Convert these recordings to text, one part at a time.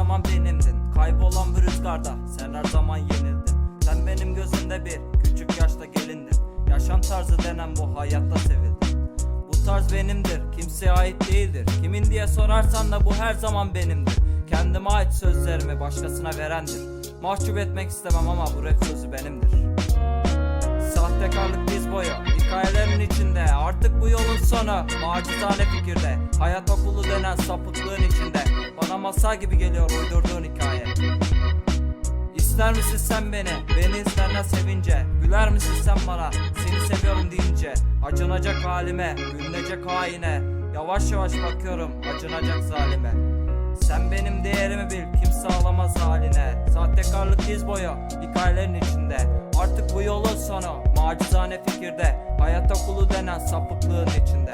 zaman benimdin. Kaybolan bir rüzgarda sen her zaman yenildin. Sen benim gözümde bir küçük yaşta gelindin. Yaşam tarzı denen bu hayatta sevildin. Bu tarz benimdir kimseye ait değildir. Kimin diye sorarsan da bu her zaman benimdir. Kendime ait sözlerimi başkasına verendir. Mahcup etmek istemem ama bu rap sözü benimdir. Sahtekarlık diz boyu Hikayelerin içinde Artık bu yolun sonu. Macizane fikirde. Hayat okulu denen sapıklığın içinde. Bana masal gibi geliyor uydurduğun hikaye. İster misin sen beni? Beni isterler sevince. Güler misin sen bana? Seni seviyorum deyince. Acınacak halime Gülünecek haine. Yavaş yavaş bakıyorum Acınacak zalime. Sen benim değerimi bil kimse alamaz haline. Sahtekarlık diz boyu hikayelerin içinde. Artık bu yolun sonu macizane fikirde Hayat okulu denen sapıklığın içinde.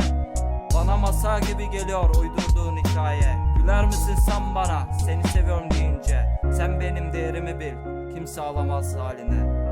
Bana masal gibi geliyor uydurduğun hikaye. Güler misin sen bana? Seni seviyorum deyince. Sen benim değerimi bil. Kimse alamaz haline